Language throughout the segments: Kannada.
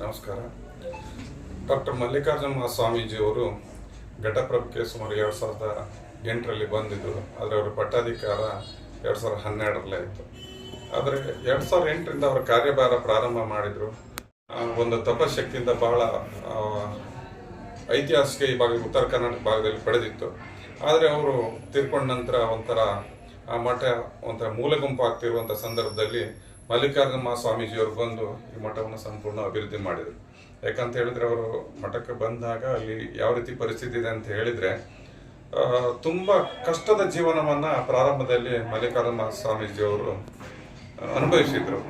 ನಮಸ್ಕಾರ. ಡಾಕ್ಟರ್ ಮಲ್ಲಿಕಾರ್ಜುನ ಸ್ವಾಮೀಜಿಯವರು ಘಟಪ್ರಭಕ್ಕೆ ಸುಮಾರು ಎರಡು ಸಾವಿರದ ಎಂಟರಲ್ಲಿ ಬಂದಿದ್ದರು ಆದರೆ ಅವರ ಪಟ್ಟಾಧಿಕಾರ ಎರಡು ಸಾವಿರದ ಹನ್ನೆರಡರಲ್ಲೇ ಇತ್ತು ಆದರೆ ಎರಡು ಸಾವಿರದ ಎಂಟರಿಂದ ಅವರ ಕಾರ್ಯಭಾರ ಪ್ರಾರಂಭ ಮಾಡಿದರು. ಒಂದು ತಪಶಕ್ತಿಯಿಂದ ಬಹಳ ಐತಿಹಾಸಿಕ ಈ ಭಾಗ ಉತ್ತರ ಕರ್ನಾಟಕ ಭಾಗದಲ್ಲಿ ಪಡೆದಿತ್ತು. ಆದರೆ ಅವರು ತೀರ್ಕೊಂಡ ನಂತರ ಒಂಥರ ಆ ಮಠ ಒಂಥರ ಮೂಲ ಗುಂಪು ಆಗ್ತಿರುವಂಥ ಸಂದರ್ಭದಲ್ಲಿ ಮಲ್ಲಿಕಾರ್ಜುನ ಸ್ವಾಮೀಜಿಯವರು ಬಂದು ಈ ಮಠವನ್ನು ಸಂಪೂರ್ಣ ಅಭಿವೃದ್ಧಿ ಮಾಡಿದರು. ಯಾಕಂತ ಹೇಳಿದ್ರೆ ಅವರು ಮಠಕ್ಕೆ ಬಂದಾಗ ಅಲ್ಲಿ ಯಾವ ರೀತಿ ಪರಿಸ್ಥಿತಿ ಇದೆ ಅಂತ ಹೇಳಿದ್ರೆ ತುಂಬಾ ಕಷ್ಟದ ಜೀವನವನ್ನ ಪ್ರಾರಂಭದಲ್ಲಿ ಮಲ್ಲಿಕಾರ್ಜುನ ಸ್ವಾಮೀಜಿಯವರು ಅನುಭವಿಸಿದ್ರು.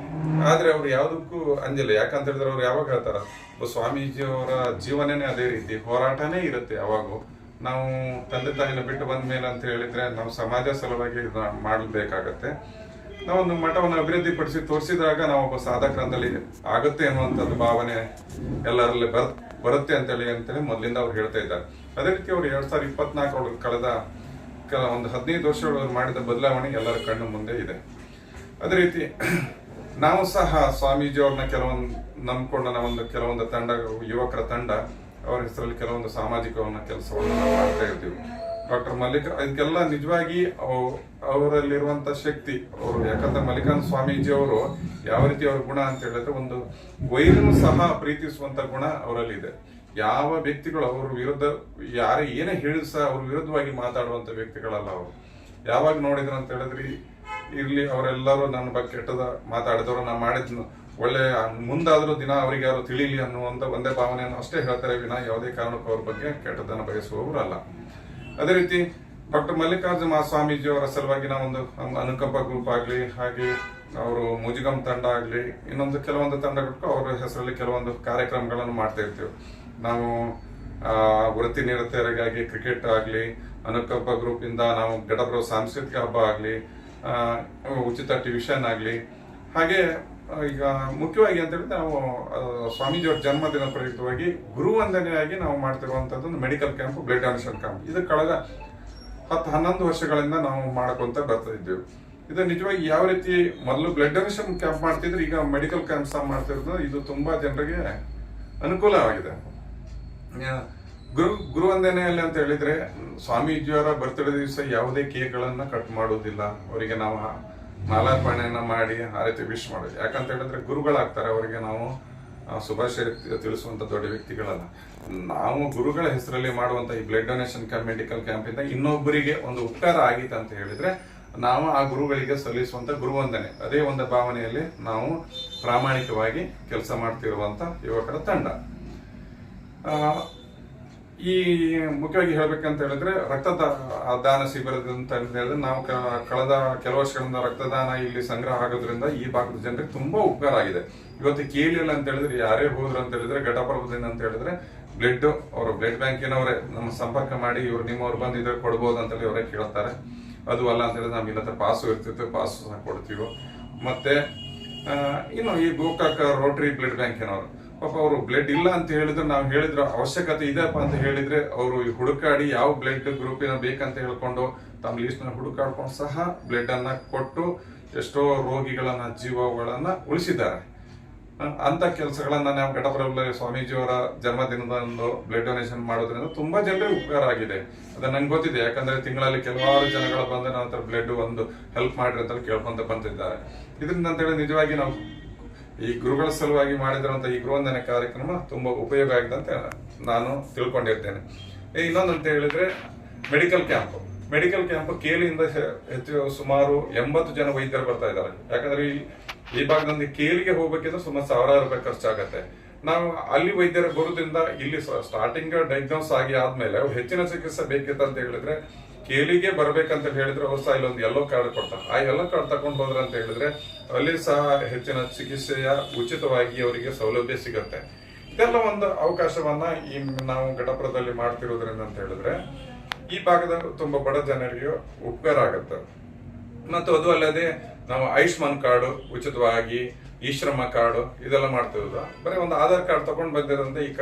ಆದ್ರೆ ಅವ್ರು ಯಾವುದಕ್ಕೂ ಅಂಜಿಲ್ಲ ಯಾಕಂತ ಹೇಳಿದ್ರೆ ಅವ್ರು ಯಾವಾಗ ಹೇಳ್ತಾರ ಸ್ವಾಮೀಜಿ ಸ್ವಾಮೀಜಿಯವರ ಜೀವನನೇ ಅದೇ ರೀತಿ, ಹೋರಾಟನೇ ಇರುತ್ತೆ ಯಾವಾಗೂ. ನಾವು ತಂದೆ ತಾಯಿನ ಬಿಟ್ಟು ಬಂದ ಮೇಲೆ ಅಂತ ಹೇಳಿದ್ರೆ, ನಾವು ಸಮಾಜ ಸಲುವಾಗಿ ಮಾಡಬೇಕಾಗತ್ತೆ. ನಾವೊಂದು ಮಠವನ್ನು ಅಭಿವೃದ್ಧಿ ಪಡಿಸಿ ತೋರಿಸಿದಾಗ ನಾವು ಒಬ್ಬ ಸಾಧಕರಂದಲ್ಲಿ ಆಗುತ್ತೆ ಅನ್ನುವಂಥದ್ದು ಭಾವನೆ ಎಲ್ಲರಲ್ಲಿ ಬರ್, ಬರುತ್ತೆ ಅಂತೇಳಿ ಅಂತೇಳಿ ಮೊದಲಿಂದ ಅವ್ರು ಹೇಳ್ತಾ ಇದ್ದಾರೆ. ಅದೇ ರೀತಿ ಅವ್ರು ಎರಡ್ ಸಾವಿರದ ಇಪ್ಪತ್ನಾಲ್ಕರೊಳಗೆ ಕಳೆದ ಕೆಲ ಒಂದು ಹದಿನೈದು ವರ್ಷದೊಳಗೆ ಮಾಡಿದ ಬದಲಾವಣೆ ಎಲ್ಲರ ಕಣ್ಣು ಮುಂದೆ ಇದೆ. ಅದೇ ರೀತಿ ನಾವು ಸಹ ಸ್ವಾಮೀಜಿ ಅವ್ರನ್ನ ಕೆಲವೊಂದು ನಂಬಿಕೊಂಡ ಒಂದು ಕೆಲವೊಂದು ತಂಡ, ಯುವಕರ ತಂಡ, ಅವರ ಹೆಸರಲ್ಲಿ ಕೆಲವೊಂದು ಸಾಮಾಜಿಕವನ್ನ ಕೆಲಸವನ್ನು ನಾವು ಮಾಡ್ತಾ ಇರ್ತೀವಿ. ಡಾಕ್ಟರ್ ಮಲ್ಲಿಕ, ಇದಕ್ಕೆಲ್ಲ ನಿಜವಾಗಿ ಅವರಲ್ಲಿರುವಂತ ಶಕ್ತಿ, ಅವರು ಯಾಕಂದ್ರೆ ಮಲ್ಲಿಕಾರ್ಜುನ ಸ್ವಾಮೀಜಿ ಅವರು ಯಾವ ರೀತಿ ಅವ್ರ ಗುಣ ಅಂತ ಹೇಳಿದ್ರೆ ಒಂದು ವೈರನ್ನು ಸಹ ಪ್ರೀತಿಸುವಂತ ಗುಣ ಅವರಲ್ಲಿ ಇದೆ ಯಾವ ವ್ಯಕ್ತಿಗಳು ಅವ್ರ ವಿರುದ್ಧ, ಯಾರೇ ಏನೇ ಹೇಳಿದ್ರು ಸಹ ಅವ್ರ ವಿರುದ್ಧವಾಗಿ ಮಾತಾಡುವಂತ ವ್ಯಕ್ತಿಗಳಲ್ಲ ಅವರು. ಯಾವಾಗ ನೋಡಿದ್ರು ಅಂತ ಹೇಳಿದ್ರಿ, ಇರ್ಲಿ, ಅವರೆಲ್ಲರೂ ನನ್ನ ಬಗ್ಗೆ ಕೆಟ್ಟದ ಮಾತಾಡಿದವರು ನಾನು ಮಾಡಿದ್ನು. ಒಳ್ಳೆ, ಮುಂದಾದ್ರೂ ದಿನ ಅವರಿಗೆ ಯಾರು ತಿಳಿಲಿ ಅನ್ನುವಂತ ಒಂದೇ ಭಾವನೆಯನ್ನು ಅಷ್ಟೇ ಹೇಳ್ತಾರೆ ವಿನ ಯಾವುದೇ ಕಾರಣಕ್ಕೂ ಅವ್ರ ಬಗ್ಗೆ ಕೆಟ್ಟದನ್ನು ಬಯಸುವವರಲ್ಲ. ಅದೇ ರೀತಿ ಡಾಕ್ಟರ್ ಮಲ್ಲಿಕಾರ್ಜುನ ಸ್ವಾಮೀಜಿ ಅವರ ಸಲುವಾಗಿ ನಾವೊಂದು ಅನುಕಂಪ ಗ್ರೂಪ್ ಆಗಲಿ, ಹಾಗೆ ಅವರು ಮುಜುಗಮ್ ತಂಡ ಆಗಲಿ, ಇನ್ನೊಂದು ಕೆಲವೊಂದು ತಂಡಗಳು ಅವರ ಹೆಸರಲ್ಲಿ ಕೆಲವೊಂದು ಕಾರ್ಯಕ್ರಮಗಳನ್ನು ಮಾಡ್ತಾ ಇರ್ತೀವಿ. ನಾವು ವೃತ್ತಿ ನಿರತೆಯರಿಗಾಗಿ ಕ್ರಿಕೆಟ್ ಆಗಲಿ, ಅನುಕಂಪ ಗ್ರೂಪಿಂದ ನಾವು ಗಡಬರೋ ಸಾಂಸ್ಕೃತಿಕ ಹಬ್ಬ ಆಗಲಿ ಉಚಿತ ಟ್ಯೂಷನ್ ಆಗಲಿ, ಹಾಗೆ ಈಗ ಮುಖ್ಯವಾಗಿ ಅಂತ ಹೇಳಿದ್ರೆ ನಾವು ಸ್ವಾಮೀಜಿಯವರ ಜನ್ಮದಿನ ಪ್ರಯುಕ್ತವಾಗಿ ಗುರುವಂದನೆಯಾಗಿ ನಾವು ಮಾಡ್ತಿರುವಂಥದ್ದು medical camp, blood donation camp. ಇದು ಕಳೆದ ಹತ್ತು ಹನ್ನೊಂದು ವರ್ಷಗಳಿಂದ ನಾವು ಮಾಡ್ಕೊಂತ ಬರ್ತಾ ಇದ್ದೇವೆ. ಇದು ನಿಜವಾಗಿ ಯಾವ ರೀತಿ ಮೊದಲು ಬ್ಲಡ್ ಡೊನೇಷನ್ ಕ್ಯಾಂಪ್ ಮಾಡ್ತಿದ್ರೆ, ಈಗ ಮೆಡಿಕಲ್ ಕ್ಯಾಂಪ್ ಸಹ ಮಾಡ್ತಿರೋದು, ಇದು ತುಂಬಾ ಜನರಿಗೆ ಅನುಕೂಲವಾಗಿದೆ ಗುರು ಗುರು ಗುರುವಂದನೆಯಲ್ಲಿ ಅಂತ ಹೇಳಿದ್ರೆ, ಸ್ವಾಮೀಜಿಯವರ ಬರ್ತಡೇ ದಿವಸ ಯಾವುದೇ ಕೇಕ್ಗಳನ್ನು ಕಟ್ ಮಾಡೋದಿಲ್ಲ. ಅವರಿಗೆ ನಾವು ಮಾಲಾರ್ಪಣೆಯನ್ನ ಮಾಡಿ ಆ ರೀತಿ ವಿಶ್ ಮಾಡೋದು. ಯಾಕಂತ ಹೇಳಿದ್ರೆ ಗುರುಗಳಾಗ್ತಾರೆ, ಅವರಿಗೆ ನಾವು ಶುಭಾಶಯ ತಿಳಿಸುವಂತ ದೊಡ್ಡ ವ್ಯಕ್ತಿಗಳಲ್ಲ. ನಾವು ಗುರುಗಳ ಹೆಸರಲ್ಲಿ ಮಾಡುವಂತ ಈ ಬ್ಲಡ್ ಡೊನೇಷನ್ ಮೆಡಿಕಲ್ ಕ್ಯಾಂಪ್ ಇಂದ ಇನ್ನೊಬ್ಬರಿಗೆ ಒಂದು ಉಪಕಾರ ಆಗಿತ್ತು ಅಂತ ಹೇಳಿದ್ರೆ ನಾವು ಆ ಗುರುಗಳಿಗೆ ಸಲ್ಲಿಸುವಂತ ಗುರುವಂದನೆ. ಅದೇ ಒಂದು ಭಾವನೆಯಲ್ಲಿ ನಾವು ಪ್ರಾಮಾಣಿಕವಾಗಿ ಕೆಲಸ ಮಾಡ್ತಿರುವಂತ ಯುವಕರ ತಂಡ. ಈ ಮುಖ್ಯವಾಗಿ ಹೇಳ್ಬೇಕಂತ ಹೇಳಿದ್ರೆ ರಕ್ತದಾನ ದಾನ ಶಿಬಿರದಂತ ಹೇಳಿದ್ರೆ ನಾವು ಕಳೆದ ಕೆಲವು ವರ್ಷಗಳಿಂದ ರಕ್ತದಾನ ಇಲ್ಲಿ ಸಂಗ್ರಹ ಆಗೋದ್ರಿಂದ ಈ ಭಾಗದ ಜನರಿಗೆ ತುಂಬಾ ಉಪಕಾರ ಆಗಿದೆ. ಇವತ್ತು ಕೇಳಿಲ್ಲ ಅಂತ ಹೇಳಿದ್ರೆ, ಯಾರೇ ಹೋದ್ರು ಅಂತ ಹೇಳಿದ್ರೆ ಘಟಪರ್ವದಿಂದ ಅಂತ ಹೇಳಿದ್ರೆ, ಬ್ಲಡ್ ಅವರು ಬ್ಲಡ್ ಬ್ಯಾಂಕಿನವರೇ ನಮ್ಮ ಸಂಪರ್ಕ ಮಾಡಿ ಇವ್ರು ನಿಮ್ಮವ್ರು ಬಂದು ಇದ್ರೆ ಕೊಡ್ಬೋದು ಅಂತೇಳಿ ಅವರೇ ಕೇಳ್ತಾರೆ. ಅದು ಅಲ್ಲ ಅಂತ ಹೇಳಿದ್ರೆ ನಮ್ಗೆ ಹತ್ರ ಪಾಸು ಇರ್ತಿತ್ತು, ಪಾಸು ಕೊಡ್ತೀವಿ. ಮತ್ತೆ ಇನ್ನು ಈ ಗೋಕಾಕ ರೋಟರಿ ಬ್ಲಡ್ ಬ್ಯಾಂಕಿನವರು. ಪಾಪ ಅವರು ಬ್ಲಡ್ ಇಲ್ಲ ಅಂತ ಹೇಳಿದ್ರೆ, ನಾವು ಹೇಳಿದ್ರೆ ಅವಶ್ಯಕತೆ ಇದೆಪ್ಪ ಅಂತ ಹೇಳಿದ್ರೆ ಅವರು ಹುಡುಕಾಡಿ ಯಾವ ಬ್ಲಡ್ ಗ್ರೂಪಿನ ಬೇಕಂತ ಹೇಳ್ಕೊಂಡು ತಮ್ಮ ಲೀಸ್ಟ್ನ ಹುಡುಕಾಡ್ಕೊಂಡು ಸಹ ಬ್ಲಡ್ ಅನ್ನ ಕೊಟ್ಟು ಎಷ್ಟೋ ರೋಗಿಗಳನ್ನ, ಜೀವಗಳನ್ನ ಉಳಿಸಿದ್ದಾರೆ. ಅಂತ ಕೆಲಸಗಳನ್ನ ನಾವು ಘಟಪ್ರಭು ಸ್ವಾಮೀಜಿಯವರ ಜನ್ಮದಿನದಂದು ಬ್ಲಡ್ ಡೊನೇಷನ್ ಮಾಡೋದ್ರಿಂದ ತುಂಬಾ ಜನರಿಗೆ ಉಪಕಾರ ಆಗಿದೆ. ಅದು ನಂಗೆ ಗೊತ್ತಿದೆ, ಯಾಕಂದ್ರೆ ತಿಂಗಳಲ್ಲಿ ಕೆಲವಾರು ಜನಗಳ ಬಂದ ನಂತರ ಬ್ಲಡ್ ಒಂದು ಹೆಲ್ಪ್ ಮಾಡ್ರಿ ಅಂತ ಕೇಳ್ಕೊಂತ ಬಂದಿದ್ದಾರೆ. ಇದರಿಂದ ಅಂತ ಹೇಳಿ ನಿಜವಾಗಿ ನಾವು ಈ ಗುರುಗಳ ಸಲುವಾಗಿ ಮಾಡಿದಂತ ಈ ಗೃಹವಂದನೆ ಕಾರ್ಯಕ್ರಮ ತುಂಬಾ ಉಪಯೋಗ ಆಗಿದೆ ಅಂತ ನಾನು ತಿಳ್ಕೊಂಡಿರ್ತೇನೆ. ಇನ್ನೊಂದು ಅಂತ ಹೇಳಿದ್ರೆ ಮೆಡಿಕಲ್ ಕ್ಯಾಂಪ್ ಮೆಡಿಕಲ್ ಕ್ಯಾಂಪ್ ಕೇಲಿಯಿಂದ ಹೆಚ್ಚು ಸುಮಾರು ಎಂಬತ್ತು ಜನ ವೈದ್ಯರು ಬರ್ತಾ ಇದ್ದಾರೆ. ಯಾಕಂದ್ರೆ ಈ ಈ ಭಾಗದಲ್ಲಿ ಕೇಲಿಗೆ ಹೋಗ್ಬೇಕಿದ್ರೆ ಸುಮಾರು ಸಾವಿರಾರು ರೂಪಾಯಿ ಖರ್ಚಾಗತ್ತೆ. ನಾವು ಅಲ್ಲಿ ವೈದ್ಯರು ಬರೋದ್ರಿಂದ ಇಲ್ಲಿ ಸ್ಟಾರ್ಟಿಂಗ್ ಡಯಾಗ್ನೋಸ್ ಆಗಿ ಆದ್ಮೇಲೆ ಹೆಚ್ಚಿನ ಚಿಕಿತ್ಸೆ ಬೇಕಿತ್ತು ಅಂತ ಹೇಳಿದ್ರೆ ಕೇಲಿಗೆ ಬರಬೇಕಂತ ಹೇಳಿದ್ರೆ ಅವ್ರು ಸಹ ಇಲ್ಲೊಂದು ಎಲ್ಲೋ ಕಾರ್ಡ್ ಕೊಡ್ತಾರೆ. ಆ ಎಲ್ಲೋ ಕಾರ್ಡ್ ತಗೊಂಡು ಹೋದ್ರೆ ಅಂತ ಹೇಳಿದ್ರೆ ಅಲ್ಲಿ ಸಹ ಹೆಚ್ಚಿನ ಚಿಕಿತ್ಸೆಯ ಉಚಿತವಾಗಿ ಅವರಿಗೆ ಸೌಲಭ್ಯ ಸಿಗುತ್ತೆ. ಇದೆಲ್ಲ ಒಂದು ಅವಕಾಶವನ್ನ ಈ ನಾವು ಘಟಪುರದಲ್ಲಿ ಮಾಡ್ತಿರೋದ್ರಿಂದ ಅಂತ ಹೇಳಿದ್ರೆ, ಈ ಭಾಗದ ತುಂಬಾ ಬಡ ಜನರಿಗೆ ಉಪಕಾರ ಆಗುತ್ತೆ. ಮತ್ತು ಅದು ಅಲ್ಲದೆ ನಾವು ಆಯುಷ್ಮಾನ್ ಕಾರ್ಡ್ ಉಚಿತವಾಗಿ ಈ ಶ್ರಮ ಕಾರ್ಡ್, ಇದೆಲ್ಲ ಮಾಡ್ತಿರೋದು. ಬರೀ ಒಂದು ಆಧಾರ್ ಕಾರ್ಡ್ ತಗೊಂಡು ಬಂದಿರೋದ್ರೆ ಈ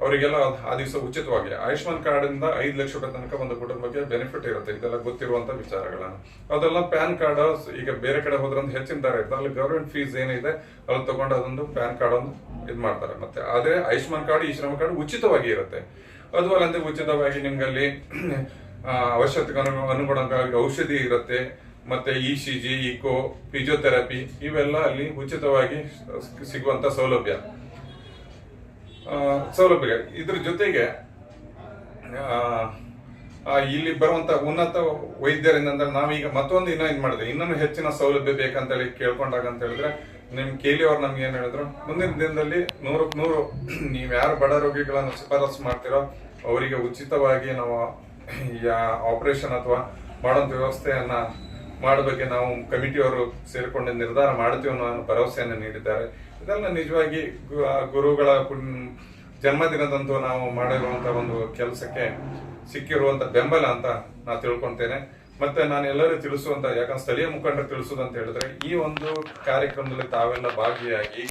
ಅವರಿಗೆಲ್ಲ ಆ ದಿವಸ ಉಚಿತವಾಗಿ ಆಯುಷ್ಮಾನ್ ಕಾರ್ಡಿಂದ ಐದು ಲಕ್ಷ ರೂಪಾಯಿ ತನಕ ಒಂದು ಕುಟುಂಬಕ್ಕೆ ಬೆನಿಫಿಟ್ ಇರುತ್ತೆ. ಇದೆಲ್ಲ ಗೊತ್ತಿರುವಂತ ವಿಚಾರಗಳನ್ನ. ಅದೆಲ್ಲ ಪ್ಯಾನ್ ಕಾರ್ಡ್, ಈಗ ಬೇರೆ ಕಡೆ ಹೋದ್ರಂತ ಹೆಚ್ಚಿನ ದರ ಇರುತ್ತೆ ಅಲ್ಲಿ ಗೌರ್ಮೆಂಟ್ ಫೀಸ್ ಏನಿದೆ ಅಲ್ಲಿ ತಗೊಂಡು ಅದೊಂದು ಪ್ಯಾನ್ ಕಾರ್ಡ್ ಒಂದು ಇದು ಮಾಡ್ತಾರೆ. ಮತ್ತೆ ಆದ್ರೆ ಆಯುಷ್ಮಾನ್ ಕಾರ್ಡ್, ಈ ಶ್ರಮ ಕಾರ್ಡ್ ಉಚಿತವಾಗಿ ಇರುತ್ತೆ. ಅದು ಅಲ್ಲದೆ ಉಚಿತವಾಗಿ ನಿಮ್ಗಲ್ಲಿ ಅಲ್ಲಿ ಅವಶ್ಯಕತೆ ಅನು- ಅನುಗುಣವಾಗಿ ಔಷಧಿ ಇರುತ್ತೆ. ಮತ್ತೆ E C G echo physiotherapy ಇವೆಲ್ಲ ಅಲ್ಲಿ ಉಚಿತವಾಗಿ ಸಿಗುವಂತ ಸೌಲಭ್ಯ. ಸೌಲಭ್ಯ ಇದ್ರ ಜೊತೆಗೆ ಇಲ್ಲಿ ಬರುವಂತ ಉನ್ನತ ವೈದ್ಯರಿಂದ ಅಂದ್ರೆ ನಾವೀಗ ಮತ್ತೊಂದು ಇನ್ನೂ ಇದು ಮಾಡಿದೆ ಇನ್ನೊಂದು ಹೆಚ್ಚಿನ ಸೌಲಭ್ಯ ಬೇಕಂತ ಹೇಳಿ ಕೇಳ್ಕೊಂಡಾಗ ಅಂತ ಹೇಳಿದ್ರೆ, ನಿಮ್ ಕೇಲಿ ಅವ್ರು ನಮ್ಗೆ ಏನ್ ಹೇಳಿದ್ರು, ಮುಂದಿನ ದಿನದಲ್ಲಿ ನೂರಕ್ಕೆ ನೂರು ನೀವು ಯಾರು ಬಡ ರೋಗಿಗಳನ್ನು ಶಿಫಾರಸು ಮಾಡ್ತೀರೋ, ಅವರಿಗೆ ಉಚಿತವಾಗಿ ನಾವು ಆಪರೇಷನ್ ಅಥವಾ ಮಾಡುವಂತ ವ್ಯವಸ್ಥೆಯನ್ನ ಮಾಡೋದಕ್ಕೆ ನಾವು ಕಮಿಟಿಯವರು ಸೇರಿಕೊಂಡು ನಿರ್ಧಾರ ಮಾಡ್ತೀವಿ ಅನ್ನೋ ಭರವಸೆಯನ್ನು ನೀಡಿದ್ದಾರೆ. ಇದೆಲ್ಲ ನಿಜವಾಗಿ ಗುರುಗಳ ಜನ್ಮದಿನದಂತೂ ನಾವು ಮಾಡಿರುವಂತ ಒಂದು ಕೆಲಸಕ್ಕೆ ಸಿಕ್ಕಿರುವಂತ ಬೆಂಬಲ ಅಂತ ನಾ ತಿಳ್ಕೊಂತೇನೆ. ಮತ್ತೆ ನಾನು ಎಲ್ಲರೂ ತಿಳಿಸುವಂತ, ಯಾಕಂದ್ರೆ ಸ್ಥಳೀಯ ಮುಖಂಡರು ತಿಳಿಸುವುದಂತ ಹೇಳಿದ್ರೆ ಈ ಒಂದು ಕಾರ್ಯಕ್ರಮದಲ್ಲಿ ತಾವೆಲ್ಲ ಭಾಗಿಯಾಗಿ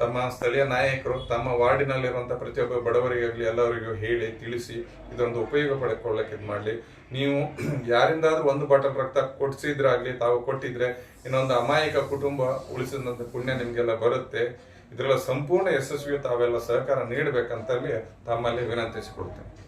ತಮ್ಮ ಸ್ಥಳೀಯ ನಾಯಕರು, ತಮ್ಮ ವಾರ್ಡಿನಲ್ಲಿರುವಂಥ ಪ್ರತಿಯೊಬ್ಬ ಬಡವರಿಗಾಗಲಿ ಎಲ್ಲರಿಗೂ ಹೇಳಿ, ತಿಳಿಸಿ ಇದೊಂದು ಉಪಯೋಗ ಪಡ್ಕೊಳ್ಳಕ್ಕೆ ಇದು ಮಾಡಲಿ. ನೀವು ಯಾರಿಂದಾದ್ರೂ ಒಂದು ಬಾಟಲ್ ರಕ್ತ ಕೊಡಿಸಿದ್ರಾಗ್ಲಿ, ತಾವು ಕೊಟ್ಟಿದ್ರೆ ಇನ್ನೊಂದು ಅಮಾಯಕ ಕುಟುಂಬ ಉಳಿಸಿದಂತ ಪುಣ್ಯ ನಿಮ್ಗೆಲ್ಲ ಬರುತ್ತೆ. ಇದರಲ್ಲ ಸಂಪೂರ್ಣ ಯಶಸ್ವಿಗೆ ತಾವೆಲ್ಲ ಸಹಕಾರ ನೀಡಬೇಕಂತಲ್ಲಿ ತಮ್ಮಲ್ಲಿ ವಿನಂತಿಸಿಕೊಡ್ತೇನೆ